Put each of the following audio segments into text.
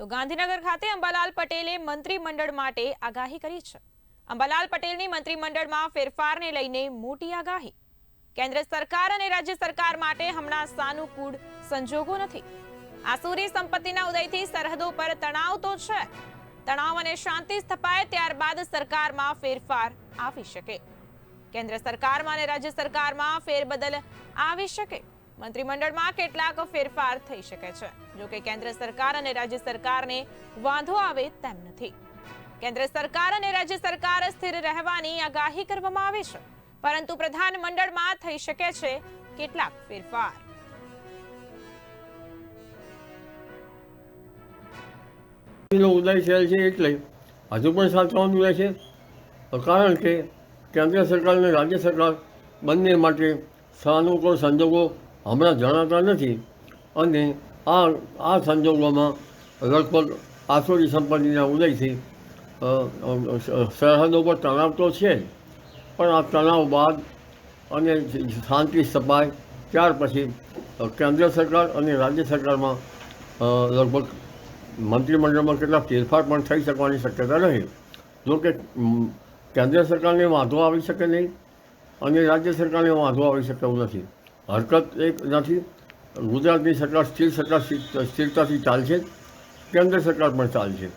તો ગાંધીનગર ખાતે અંબાલાલ પટેલે મંત્રીમંડળ માટે આગાહી કરી છે. અંબાલાલ પટેલની મંત્રીમંડળમાં ફેરફારને લઈને મોટી આગાહી. કેન્દ્ર સરકાર અને રાજ્ય સરકાર માટે હમણાં સાનુકૂળ સંજોગો નથી. આસુરી સંપત્તિના ઉદયથી સરહદો પર તણાવ તો છે. તણાવ અને શાંતિ સ્થપાય ત્યારબાદ સરકારમાં ફેરફાર આવી શકે. કેન્દ્ર સરકારમાં અને રાજ્ય સરકારમાં ફેરબદલ આવી શકે. મંત્રીમંડળમાં કેટલાક ફેરફાર થઈ શકે છે. જોકે કેન્દ્ર સરકાર અને રાજ્ય સરકારને વાંધો આવે તેમ નથી. કેન્દ્ર સરકાર અને રાજ્ય સરકાર સ્થિર રહેવાની આગાહી કરવામાં આવે છે. પરંતુ પ્રધાનમંડળમાં થઈ શકે છે કેટલાક ફેરફાર. ઉદય થયેલ છે એટલે હજુ પણ સાચવવાનું રહેશે. કારણ કે કેન્દ્ર સરકાર અને રાજ્ય સરકાર બંને માટે સાનુકૂળ સંજોગો હમણાં જણાતા નથી. અને આ આ સંજોગોમાં લગભગ આસુરી સંપત્તિના ઉદયથી સરહદો પર તણાવ તો છે જ, પણ આ તણાવ બાદ અને શાંતિ સ્થપાય ત્યાર પછી કેન્દ્ર સરકાર અને રાજ્ય સરકારમાં લગભગ મંત્રીમંડળમાં કેટલા ફેરફાર પણ થઈ શકવાની શક્યતા રહી. જો કે કેન્દ્ર સરકારને વાંધો આવી શકે નહીં અને રાજ્ય સરકારને વાંધો આવી શકે એવું નથી. હરકત એક નથી. ગુજરાતની સરકાર સ્થિર સરકાર સ્થિરતાથી ચાલશે કેન્દ્ર સરકાર પણ ચાલશે.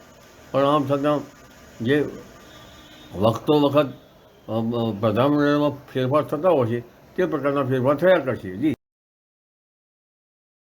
પણ આમ છતાં જે વખતો વખત પ્રધાનમંત્રીમાં ફેરફાર થતા હોય છે, તે પ્રકારના ફેરફાર થયા કરશે. જી.